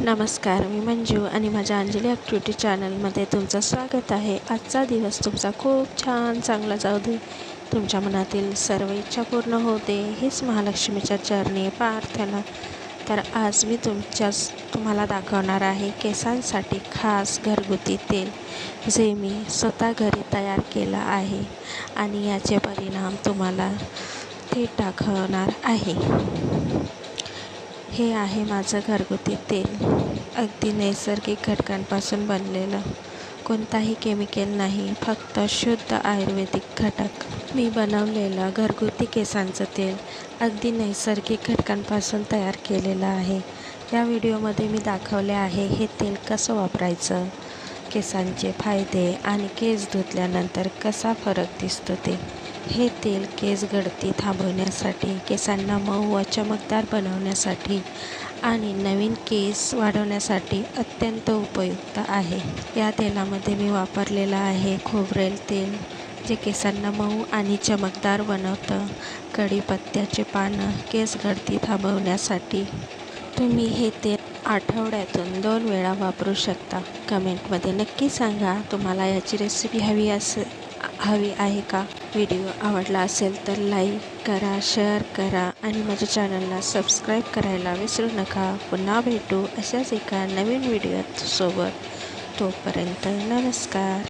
नमस्कार मी मंजू आणि माझ्या अंजली ॲक्टिव्हिटी चॅनलमध्ये तुमचं स्वागत आहे. आजचा दिवस तुमचा खूप छान चांगला जाऊ दे. तुमच्या मनातील सर्व इच्छा पूर्ण होते हीच महालक्ष्मीच्या चरणी प्रार्थना. तर आज मी तुमच्या तुम्हाला दाखवणार आहे केसांसाठी खास घरगुती तेल जे मी स्वतः घरी तयार केलं आहे आणि याचे परिणाम तुम्हाला थेट दाखवणार आहे. हे आहे माझं घरगुती तेल. अगदी नैसर्गिक घटकांपासून बनलेलं. कोणताही केमिकल नाही फक्त शुद्ध आयुर्वेदिक घटक. मी बनवलेलं घरगुती केसांचं तेल अगदी नैसर्गिक घटकांपासून तयार केलेलं आहे. या व्हिडिओमध्ये मी दाखवले आहे हे तेल कसं वापरायचं केसांचे फायदे आणि केस धुतल्यानंतर कसा फरक दिसतो ते. हे तेल केस गळती थांबवण्यासाठी केसांना मऊ व चमकदार बनवण्यासाठी आणि नवीन केस वाढवण्यासाठी अत्यंत उपयुक्त आहे. या तेलामध्ये मी वापरलेलं आहे खोबरेल तेल जे केसांना मऊ आणि चमकदार बनवतं. कढीपत्त्याचे पानं केस गळती थांबवण्यासाठी तुम्ही हे तेल आठवड्यातून दोन वेळा वापरू शकता. कमेंटमध्ये नक्की सांगा तुम्हाला याची रेसिपी हवी असे हवी आहे का? व्हिडिओ आवडला असेल तर लाईक करा शेअर करा आणि माझ्या चॅनलला सबस्क्राईब करायला विसरू नका. पुन्हा भेटू अशाच एका नवीन व्हिडिओसोबत तोपर्यंत नमस्कार.